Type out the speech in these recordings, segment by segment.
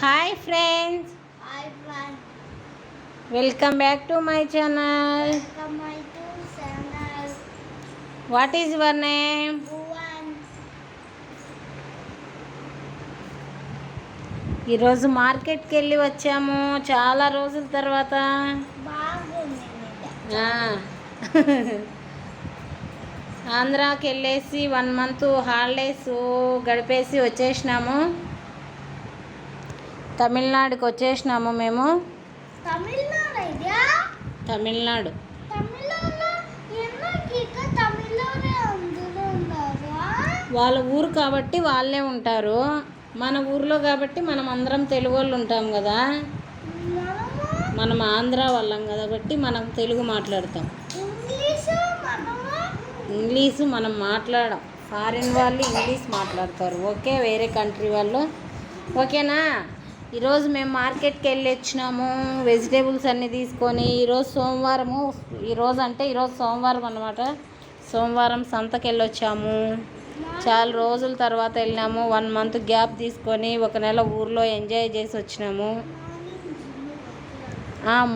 Hi friends welcome back to my channel. What is your name ఈరోజు మార్కెట్కి వెళ్ళి వచ్చాము. చాలా రోజుల తర్వాత. ఆంధ్రాకి వెళ్ళేసి వన్ మంత్ హాలిడేస్ గడిపేసి వచ్చేసినాము. తమిళనాడుకి వచ్చేసినాము మేము. తమిళనాడు వాళ్ళ ఊరు కాబట్టి వాళ్ళే ఉంటారు. మన ఊర్లో కాబట్టి మనం అందరం తెలుగు వాళ్ళు ఉంటాం కదా. మనం ఆంధ్ర వాళ్ళం కాబట్టి మనం తెలుగు మాట్లాడతాం. ఇంగ్లీషు మనం మాట్లాడం. ఫారిన్ వాళ్ళు ఇంగ్లీష్ మాట్లాడతారు. ఓకే వేరే కంట్రీ వాళ్ళు. ఓకేనా? ఈరోజు మేము మార్కెట్కి వెళ్ళి వచ్చినాము వెజిటేబుల్స్ అన్నీ తీసుకొని ఈరోజు సోమవారము ఈరోజు అంటే ఈరోజు సోమవారం అనమాట సోమవారం సంతకి వెళ్ళొచ్చాము చాలా రోజుల తర్వాత వెళ్ళినాము. వన్ మంత్ గ్యాప్ తీసుకొని ఒక నెల ఊర్లో ఎంజాయ్ చేసి వచ్చినాము.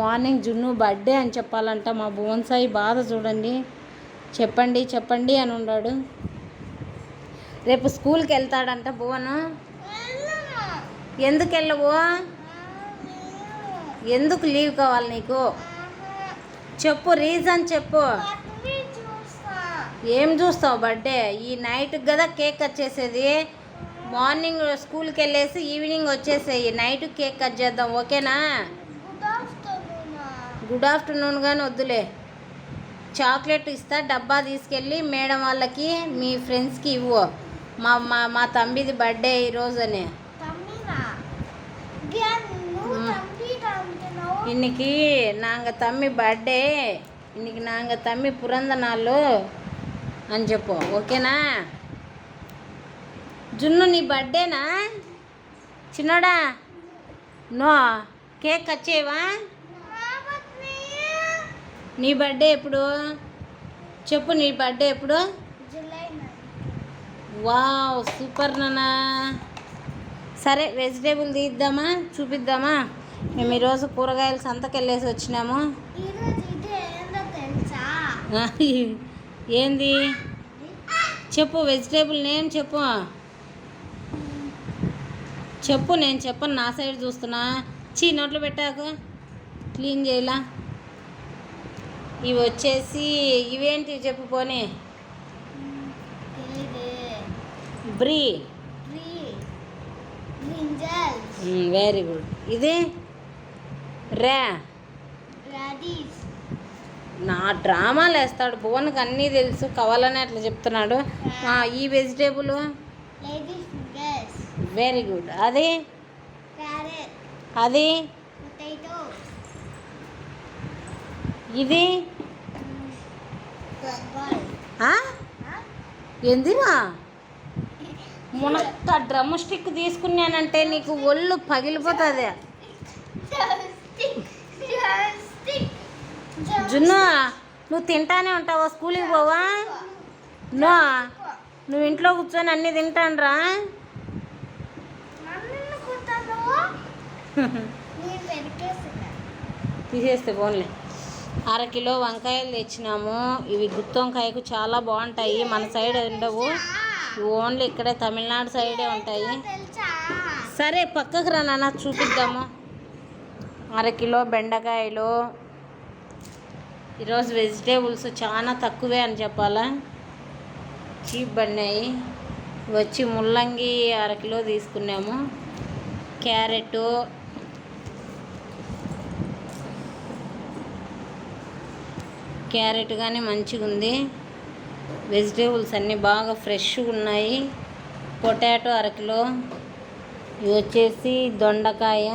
మార్నింగ్ జున్ను బర్త్డే అని చెప్పాలంట. మా భువన్ సాయి బాధ చూడండి. చెప్పండి చెప్పండి అని ఉన్నాడు. రేపు స్కూల్కి వెళ్తాడంట భువను ఎందుకు వెళ్ళవు? ఎందుకు లీవ్ కావాలి నీకు? చెప్పు రీజన్ చెప్పు. ఏం చూస్తావు బర్త్డే ఈ నైట్ కదా కేక్ కట్ చేసేది. మార్నింగ్ స్కూల్కి వెళ్ళేసి ఈవినింగ్ వచ్చేసేయి. నైట్ కేక్ కట్ చేద్దాం ఓకేనా? గుడ్ ఆఫ్టర్నూన్ గుడ్ ఆఫ్టర్నూన్ కానీ వద్దులే. చాక్లెట్ ఇస్తా డబ్బా తీసుకెళ్ళి మేడం వాళ్ళకి మీ ఫ్రెండ్స్కి ఇవ్వు. మా మా మా తమ్మిది బర్త్డే ఈరోజు అని இன்னைக்கு நாங்கள் தம்பி பர்த்டே இன்னைக்கு நாங்கள் தம்பி பிறந்த நாள் అని చెప్పు ఓకేనా జున్ను నీ బర్త్డేనా చిన్నోడా నో కేక్ కట్ చేయవా రావట్లే. నీ బర్త్డే ఎప్పుడు చెప్పు నీ బర్త్డే ఎప్పుడు జూలై నైన్. వావ్ సూపర్ నానా సరే వెజిటేబుల్ తీద్దామా? చూపిద్దామా? మేము ఈరోజు కూరగాయలు సంతకి వెళ్ళేసి వచ్చినాము ఏందో చెప్పు వెజిటేబుల్ నేమ్ చెప్పు. చెప్పు నేను చెప్పను నా సైడ్ చూస్తున్నా. చీ నోట్లో పెట్టాకు. క్లీన్ చేయలా. ఇవి వచ్చేసి ఇవేంటి చెప్పు పోనీ. బ్రీ వెరీ గుడ్ ఇది? రే. నా డ్రామాలు వేస్తాడు. భువన్కి అన్నీ తెలుసు. కావాలని అట్లా చెప్తున్నాడు. ఈ వెజిటేబుల్ వెరీ గుడ్ అది? అది? ఇది? ఏందిరా మునక్క డ్రమ్ స్టిక్ తీసుకున్నానంటే నీకు ఒళ్ళు పగిలిపోతుంది. జున్ను నువ్వు తింటానే ఉంటావా? స్కూల్కి పోవా? నో. నువ్వు ఇంట్లో కూర్చొని అన్నీ తింటానరా తీసేస్తే పోన్లే. అర కిలో వంకాయలు తెచ్చినాము. ఇవి గుత్తి వంకాయకు చాలా బాగుంటాయి. మన సైడ్ ఉండవు. ఓన్లీ ఇక్కడే తమిళనాడు సైడే ఉంటాయి. సరే పక్కకు రా నాన్న చూపిద్దాము. అర కిలో బెండకాయలు. ఈరోజు వెజిటేబుల్స్ చాలా తక్కువే అని చెప్పాలా? చీప్ పడినాయి వచ్చి ముల్లంగి అర కిలో తీసుకున్నాము. క్యారెట్. క్యారెట్ కానీ మంచిగా ఉంది వెజిటేబుల్స్ అన్నీ బాగా ఫ్రెష్గా ఉన్నాయి. పొటాటో అరకిలో ఇవి వచ్చేసి దొండకాయ.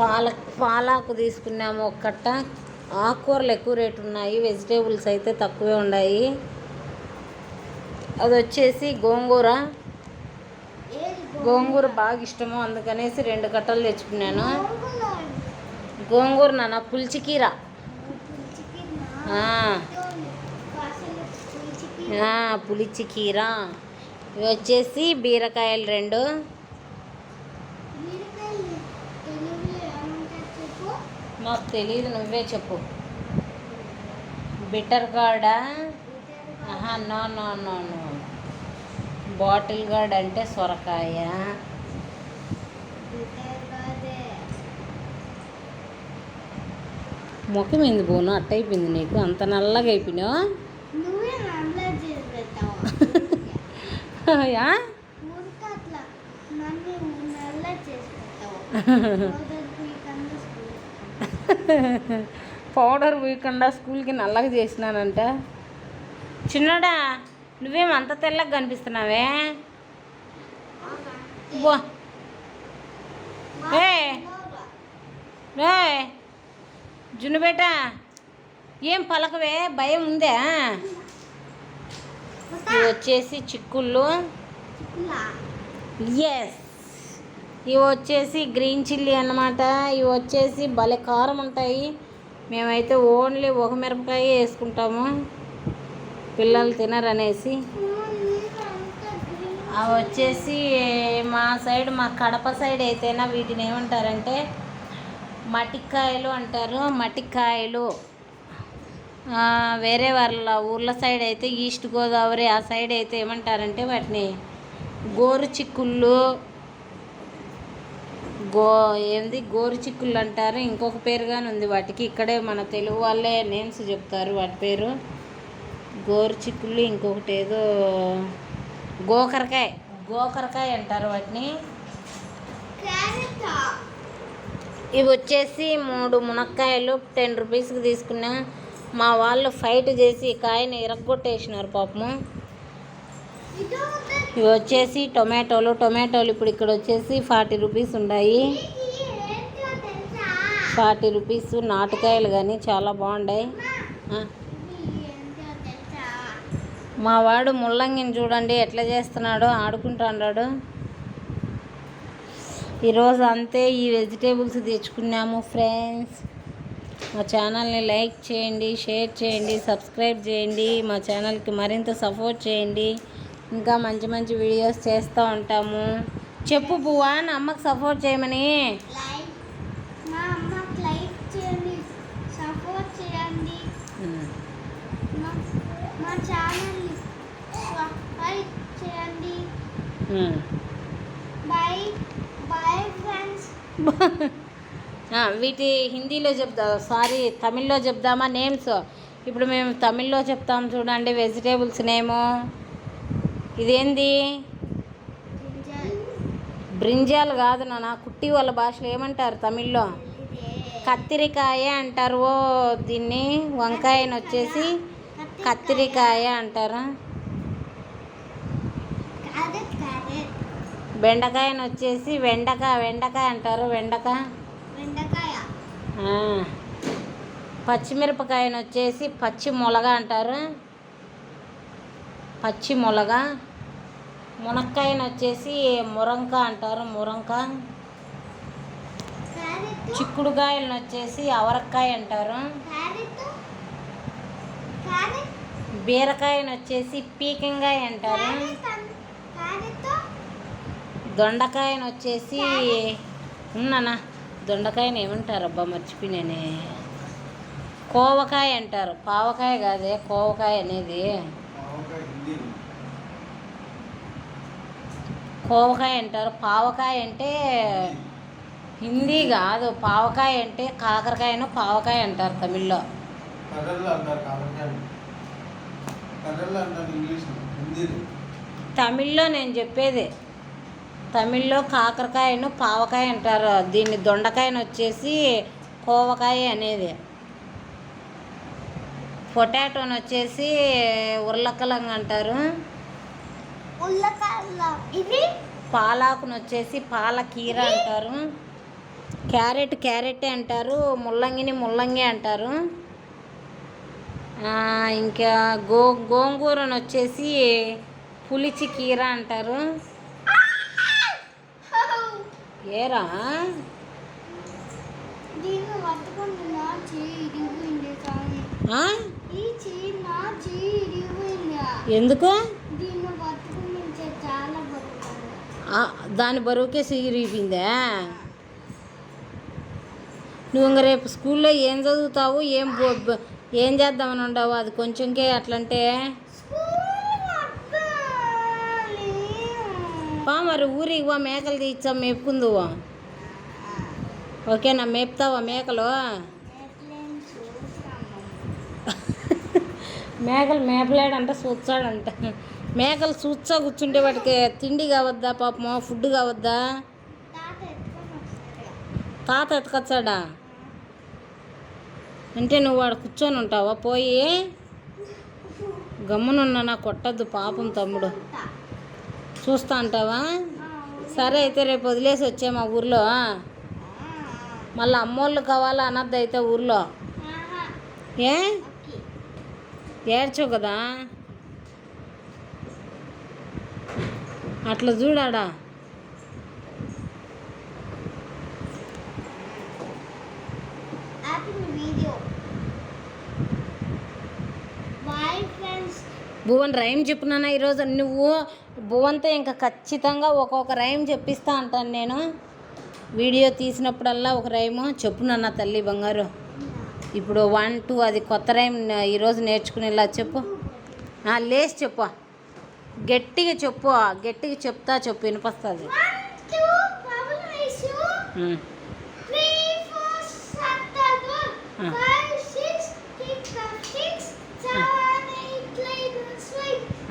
పాల పాలాకు తీసుకున్నాము ఒక కట్ట ఆకుకూరలు ఎక్కువ రేటు ఉన్నాయి. వెజిటేబుల్స్ అయితే తక్కువే ఉన్నాయి. అది వచ్చేసి గోంగూర. గోంగూర బాగా ఇష్టము. అందుకనేసి రెండు కట్టలు తెచ్చుకున్నాను. గోంగూర? గోంగూర నాన్న పులిచికీర పులిచి కీర. ఇవి వచ్చేసి బీరకాయలు రెండు. మాకు తెలియదు నువ్వే చెప్పు. బిటర్ గార్డా? ఆహా no no no no. Bottle gourd అంటే సొరకాయ. ముఖం ఏంది పోను అట్ట అయిపోయింది నీకు. అంత నల్లగా అయిపోయినావు? పౌడర్ వేయకుండా స్కూల్కి నల్లగా చేసినానంట. చిన్నడా నువ్వేం అంత తెల్లగా కనిపిస్తున్నావే? బో. ఏ రే జున్నుబేట ఏం పలకవే? భయం ఉందా ఇవి వచ్చేసి చిక్కుళ్ళు. ఎస్ ఇవి వచ్చేసి గ్రీన్ చిల్లీ అన్నమాట. ఇవి వచ్చేసి భలే కారం ఉంటాయి. మేమైతే ఓన్లీ ఒక మిరపకాయ వేసుకుంటాము. పిల్లలు తినరనేసి. అవి వచ్చేసి మా సైడ్ మా కడప సైడ్ అయితేనా వీటిని ఏమంటారంటే మటికాయలు అంటారు మటికాయలు వేరే వాళ్ళ ఊర్ల సైడ్ అయితే ఈస్ట్ గోదావరి ఆ సైడ్ అయితే ఏమంటారంటే వాటిని గోరు చిక్కుళ్ళు. గో ఏంది? గోరు చిక్కుళ్ళు అంటారు. ఇంకొక పేరుగానే ఉంది వాటికి. ఇక్కడే మన తెలుగు వాళ్ళే నేమ్స్ చెప్తారు వాటి పేరు. గోరు చిక్కుళ్ళు ఇంకొకటి ఏదో గోకరకాయ. గోకరకాయ అంటారు వాటిని. క్యారెట్. ఇవి వచ్చేసి మూడు మునక్కాయలు టెన్ రూపీస్కి తీసుకున్నా. మా వాళ్ళు ఫైట్ చేసి కాయని ఇరగొట్టేసినారు పాపము. ఇవి వచ్చేసి టొమాటోలు. టొమాటోలు ఇప్పుడు ఇక్కడ వచ్చేసి ఫార్టీ రూపీస్ ఉన్నాయి. ఫార్టీ రూపీస్ నాటుకాయలు కానీ చాలా బాగున్నాయి మా వాడు ముల్లంగిని చూడండి ఎట్లా చేస్తున్నాడో ఆడుకుంటున్నాడు ఈరోజు అంతే ఈ వెజిటేబుల్స్ తెచ్చుకున్నాము ఫ్రెండ్స్. మా ఛానల్ని లైక్ చేయండి షేర్ చేయండి సబ్స్క్రైబ్ చేయండి మా ఛానల్కి మరింత సపోర్ట్ చేయండి. ఇంకా మంచి మంచి వీడియోస్ చేస్తూ ఉంటాము. చెప్పు పువ్వా నా అమ్మకి సపోర్ట్ చేయమని. మా చేయండి సపోర్ట్ చేయండి మా మా ఛానల్ని సబ్స్క్రైబ్ చేయండి బాయ్ బాయ్ ఫ్రెండ్స్ ఆ, వీటి హిందీలో చెప్దా సారీ తమిళ్ళో చెప్దామా నేమ్స్? ఇప్పుడు మేము తమిళ్ళో చెప్తాం చూడండి వెజిటేబుల్స్ నేము. ఇదేంది? బ్రింజాల్ కాదు నాన్న కుట్టి వాళ్ళ భాషలో ఏమంటారు తమిళ్ళో? కత్తిరికాయ అంటారు. ఓ దీన్ని వంకాయని వచ్చేసి కత్తిరికాయ అంటారు క్యారెట్ క్యారెట్ బెండకాయని వచ్చేసి వెండక వెండకాయ అంటారు వెండక. బెండకాయ ఆ. పచ్చిమిరపకాయని వచ్చేసి పచ్చి మొలగ అంటారు. పచ్చి మొలగ. మునక్కాయని వచ్చేసి మురంక అంటారు మురంక. చిక్కుడుకాయలను వచ్చేసి అవరక్కాయ అంటారు. బీరకాయని వచ్చేసి పీకంగాయ అంటారు. దొండకాయని వచ్చేసి ఉన్నానా? దొండకాయని ఏమంటారు అబ్బా మర్చిపోయినానే. కోవకాయ అంటారు. పావకాయ కాదే కోవకాయ అనేది. కోవకాయ అంటారు. పావకాయ అంటే హిందీ కాదు. పావకాయ అంటే కాకరకాయను పావకాయ అంటారు తమిళ్ళో. తమిళ్ళో నేను చెప్పేది తమిళ్ళో కాకరకాయను పావకాయ అంటారు. దీన్ని దొండకాయను వచ్చేసి కోవకాయ అనేది. పొటాటోని వచ్చేసి ఉర్లకలంగా అంటారు పాలాకును వచ్చేసి పాలకీర అంటారు. క్యారెట్ క్యారెట్ అంటారు. ముల్లంగిని ముల్లంగి అంటారు. ఇంకా గో గోంగూరను వచ్చేసి పులిచి కీర అంటారు ఏరా దీన్ని పట్టుకుంటే నా చెయ్యి ఇరిగిపోయింది స్వామి ఆ? ఈ చెయ్యి నా చెయ్యి ఇరిగిపోయింది ఎందుకు? దాని బరువుకే సిగిరిపోయిందా నువ్వు ఇంక రేపు స్కూల్లో ఏం చదువుతావు ఏం ఏం చేద్దామని ఉండవు? అది కొంచెంకే అట్లంటే. పా మరి ఊరికి పో మేకలు తీచ్చా మేపుకుందువా ఓకేనా మేపుతావా మేకలు? మేకలు మేపలేడంట చూచాడంట మేకలు చూచా కూర్చుంటే వాటికి తిండి కావద్దా పాపం ఫుడ్ కావద్దా? తాత ఎత్తుకొచ్చాడా? అంటే నువ్వు వాడు కూర్చొని ఉంటావా? పోయి గమ్మునున్నా కొట్టద్దు పాపం తమ్ముడు. చూస్తా అంటావా? సరే అయితే రేపు వదిలేసి వచ్చే మా ఊర్లో మళ్ళీ అమ్మోళ్ళు కావాలా అనద్దు అయితే ఊర్లో? ఏ? ఏడ్చవు కదా? అట్లా చూడాడా? భువన్ రైమ్ చెప్పున్నానా ఈరోజు నువ్వు భువన్తో ఇంకా ఖచ్చితంగా ఒక్కొక్క రైమ్ చెప్పిస్తా అంటాను నేను. వీడియో తీసినప్పుడల్లా ఒక రైము. చెప్పు నాన్న తల్లి బంగారు. ఇప్పుడు వన్ టూ అది కొత్త రైమ్ ఈరోజు నేర్చుకునేలా చెప్పు. లేచి చెప్పు. గట్టిగా చెప్పు. గట్టిగా చెప్తా చెప్పు. వినిపిస్తుంది.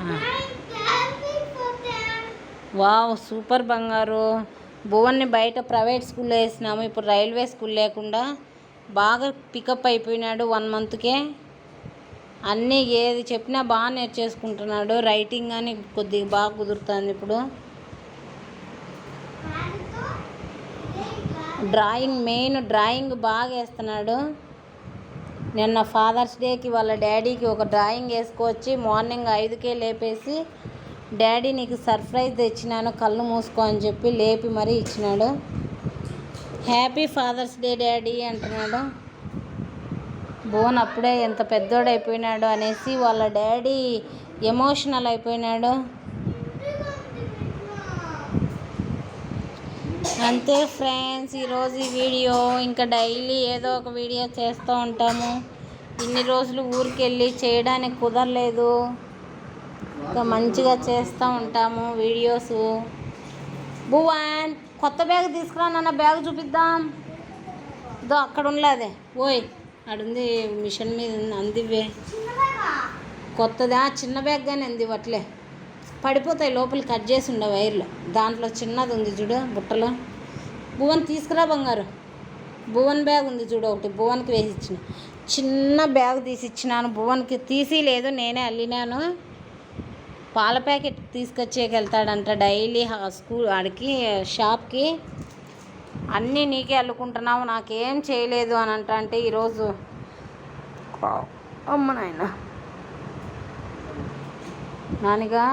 వన్ వావ్ సూపర్ బంగారు. భువన్ని బయట ప్రైవేట్ స్కూల్లో వేసినాము. ఇప్పుడు రైల్వే స్కూల్ లేకుండా బాగా పికప్ అయిపోయినాడు వన్ మంత్కే. అన్నీ ఏది చెప్పినా బాగా నేర్చేసుకుంటున్నాడు. రైటింగ్ అని కొద్దిగా బాగా కుదురుతుంది ఇప్పుడు. డ్రాయింగ్ మెయిన్ డ్రాయింగ్ బాగా వేస్తున్నాడు. నిన్న ఫాదర్స్ డేకి వాళ్ళ డాడీకి ఒక డ్రాయింగ్ వేసుకొచ్చి మార్నింగ్ ఐదుకే లేపేసి డాడీ నీకు సర్ప్రైజ్ తెచ్చినాను కళ్ళు మూసుకో అని చెప్పి లేపి మరీ ఇచ్చినాడు. హ్యాపీ ఫాదర్స్ డే డాడీ అంటున్నాడు. భువన్ అప్పుడే ఎంత పెద్దోడైపోయినాడు అనేసి వాళ్ళ డాడీ ఎమోషనల్ అయిపోయినాడు. అంతే ఫ్రెండ్స్ ఈరోజు ఈ వీడియో. ఇంకా డైలీ ఏదో ఒక వీడియో చేస్తూ ఉంటాము. ఇన్ని రోజులు ఊరికెళ్ళి చేయడానికి కుదరలేదు. ఇంకా మంచిగా చేస్తూ ఉంటాము వీడియోస్. భువన్ కొత్త బ్యాగ్ తీసుకురా నాన్న బ్యాగ్ చూపిద్దాం. ఇదో అక్కడ ఉండలేదే ఓయ్ అడుంది మిషన్ మీద ఉంది, అందివే కొత్తదా? చిన్న బ్యాగ్ కానీ అంది వట్లే పడిపోతాయి లోపల కట్ చేసి ఉండే వైర్లు. దాంట్లో చిన్నది ఉంది చూడు బుట్టలో. భువన్ తీసుకురా బంగారు. భువన్ బ్యాగ్ ఉంది చూడు ఒకటి భువన్కి వేసి ఇచ్చిన. చిన్న బ్యాగ్ తీసి ఇచ్చినాను. భువన్కి తీసి లేదు నేనే అల్లినాను. పాల ప్యాకెట్ తీసుకొచ్చేకెళ్తాడంట డైలీ స్కూల్ ఆడికి షాప్కి. అన్నీ నీకే అల్లుకుంటున్నావు నాకేం చేయలేదు అని అంట అంటే ఈరోజు. అమ్మ నాయన. నానిగా.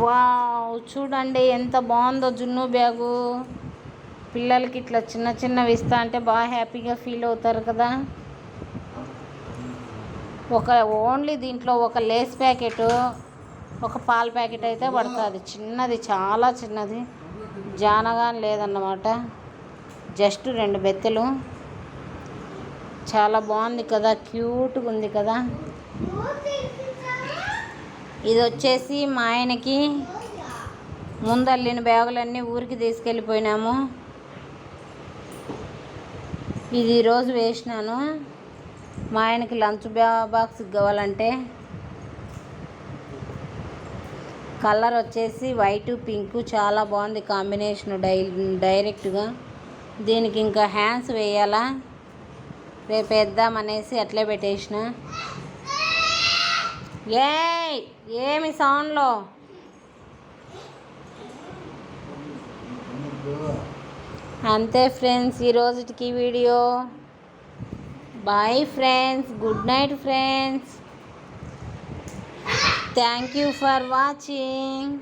వావ్ చూడండి ఎంత బాగుందో జున్ను బ్యాగు. పిల్లలకి ఇట్లా చిన్న చిన్నవి ఇస్తా అంటే బాగా హ్యాపీగా ఫీల్ అవుతారు కదా. ఒక ఓన్లీ దీంట్లో ఒక లేస్ ప్యాకెట్ ఒక పాల ప్యాకెట్ అయితే పడుతుంది. చిన్నది చాలా చిన్నది. జానగా లేదన్నమాట. జస్ట్ రెండు బెత్తెలు. చాలా బాగుంది కదా క్యూట్గా ఉంది కదా. ఇది వచ్చేసి మా ఆయనకి ముందల్లిన బ్యాగులన్నీ ఊరికి తీసుకెళ్ళిపోయినాము. ఇది ఈరోజు వేసినాను. మా ఆయనకి లంచ్ బాక్స్ కావాలంటే కలర్ వచ్చేసి వైట్ పింక్ చాలా బాగుంది కాంబినేషన్ డై డైరెక్ట్గా. దీనికి ఇంకా హ్యాండ్స్ వేయాలా? రేపు వేద్దామనేసి అట్లే పెట్టేసిన. ఏ ఏమి సౌండ్లో? అంతే ఫ్రెండ్స్ ఈ video. Bye friends good night friends thank you for watching